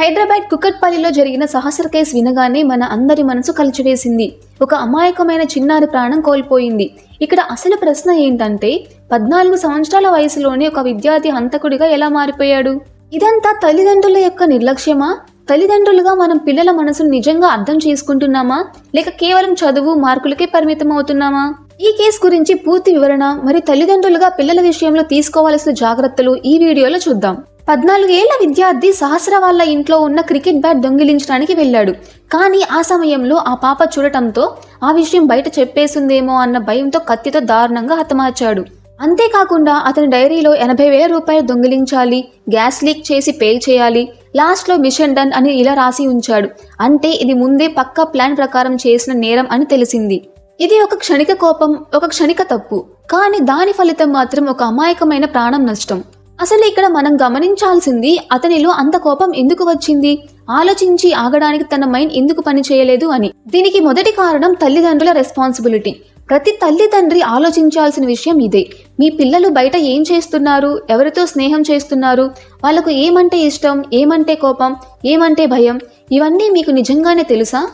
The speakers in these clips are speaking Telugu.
హైదరాబాద్ కుకట్పల్లిలో జరిగిన సహస్ర కేసు వినగానే మన అందరి మనసు కలిచివేసింది. ఒక అమాయకమైన చిన్నారి ప్రాణం కోల్పోయింది. ఇక్కడ అసలు ప్రశ్న ఏంటంటే పద్నాలుగు సంవత్సరాల వయసులోనే ఒక విద్యార్థి హంతకుడిగా ఎలా మారిపోయాడు? ఇదంతా తల్లిదండ్రుల యొక్క నిర్లక్ష్యమా? తల్లిదండ్రులుగా మనం పిల్లల మనసును నిజంగా అర్థం చేసుకుంటున్నామా? లేక కేవలం చదువు మార్కులకే పరిమితం అవుతున్నామా ఈ కేసు గురించి పూర్తి వివరణ మరి తల్లిదండ్రులుగా పిల్లల విషయంలో తీసుకోవాల్సిన జాగ్రత్తలు ఈ వీడియోలో చూద్దాం. పద్నాలుగేళ్ళ విద్యార్థి సహస్ర వాళ్ళ ఇంట్లో ఉన్న క్రికెట్ బ్యాట్ దొంగిలించడానికి వెళ్ళాడు. కానీ ఆ సమయంలో ఆ పాప చూడటంతో ఆ విషయం బయట చెప్పేసిందేమో అన్న భయంతో కత్తితో దారుణంగా హతమార్చాడు. అంతేకాకుండా అతని డైరీలో ఎనభై వేల రూపాయలు దొంగిలించాలి గ్యాస్ లీక్ చేసి పే చేయాలి లాస్ట్లో మిషన్ డన్ అని ఇలా రాసి ఉంచాడు. అంటే ఇది ముందే పక్కా ప్లాన్ ప్రకారం చేసిన నేరం అని తెలిసింది. ఇది ఒక క్షణిక కోపం ఒక క్షణిక తప్పు. కానీ దాని ఫలితం మాత్రం ఒక అమాయకమైన ప్రాణం నష్టం. అసలు ఇక్కడ మనం గమనించాల్సింది అతనిలో అంత కోపం ఎందుకు వచ్చింది? ఆలోచించి ఆగడానికి తన మైండ్ ఎందుకు పని చేయలేదు అని. దీనికి మొదటి కారణం తల్లిదండ్రుల రెస్పాన్సిబిలిటీ ప్రతి తల్లిదండ్రి ఆలోచించాల్సిన విషయం ఇదే. మీ పిల్లలు బయట ఏం చేస్తున్నారు? ఎవరితో స్నేహం చేస్తున్నారు? వాళ్ళకు ఏమంటే ఇష్టం? ఏమంటే కోపం? ఏమంటే భయం? ఇవన్నీ మీకు నిజంగానే తెలుసా?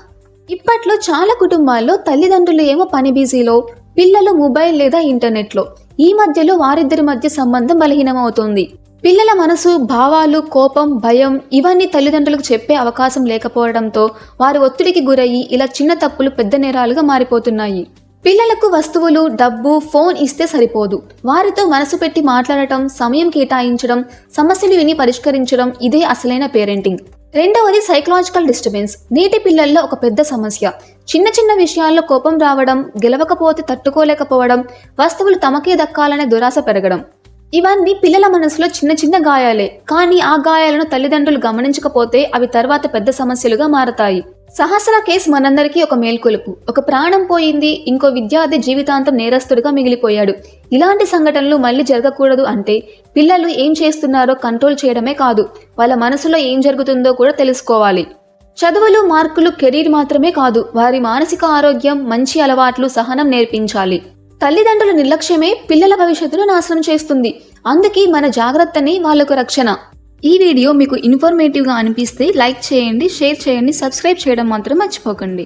ఇప్పట్లో చాలా కుటుంబాల్లో తల్లిదండ్రులు ఏమో పని బిజీలో పిల్లలు మొబైల్ లేదా ఇంటర్నెట్లో. ఈ మధ్యలో వారిద్దరి మధ్య సంబంధం బలహీనమవుతుంది. పిల్లల మనసు భావాలు కోపం భయం ఇవన్నీ తల్లిదండ్రులకు చెప్పే అవకాశం లేకపోవడంతో వారు ఒత్తిడికి గురయ్యి ఇలా చిన్న తప్పులు పెద్ద నేరాలుగా మారిపోతున్నాయి. పిల్లలకు వస్తువులు డబ్బు ఫోన్ ఇస్తే సరిపోదు. వారితో మనసు పెట్టి మాట్లాడటం సమయం కేటాయించడం సమస్యలు విని పరిష్కరించడం ఇదే అసలైన పేరెంటింగ్. రెండవది సైకలాజికల్ డిస్టర్బెన్స్ నేటి పిల్లల్లో ఒక పెద్ద సమస్య. చిన్న చిన్న విషయాల్లో కోపం రావడం గెలవకపోతే తట్టుకోలేకపోవడం వస్తువులు తమకే దక్కాలనే దురాశ పెరగడం. ఇవన్నీ పిల్లల మనసులో చిన్న చిన్న గాయాలే. కానీ ఆ గాయాలను తల్లిదండ్రులు గమనించకపోతే అవి తర్వాత పెద్ద సమస్యలుగా మారతాయి. సహస్ర కేసు మనందరికీ ఒక మేల్కొలుపు. ఒక ప్రాణం పోయింది ఇంకో విద్యార్థి జీవితాంతం నేరస్తుడిగా మిగిలిపోయాడు. ఇలాంటి సంఘటనలు మళ్ళీ జరగకూడదు అంటే పిల్లలు ఏం చేస్తున్నారో కంట్రోల్ చేయడమే కాదు వాళ్ళ మనసులో ఏం జరుగుతుందో కూడా తెలుసుకోవాలి. చదువులు మార్కులు కెరీర్ మాత్రమే కాదు వారి మానసిక ఆరోగ్యం మంచి అలవాట్లు సహనం నేర్పించాలి. తల్లిదండ్రుల నిర్లక్ష్యమే పిల్లల భవిష్యత్తును నాశనం చేస్తుంది. అందుకే మన జాగ్రత్తని వాళ్ళకు రక్షణ. ఈ వీడియో మీకు ఇన్ఫర్మేటివ్గా అనిపిస్తే లైక్ చేయండి షేర్ చేయండి సబ్స్క్రైబ్ చేయడం మాత్రం మర్చిపోకండి.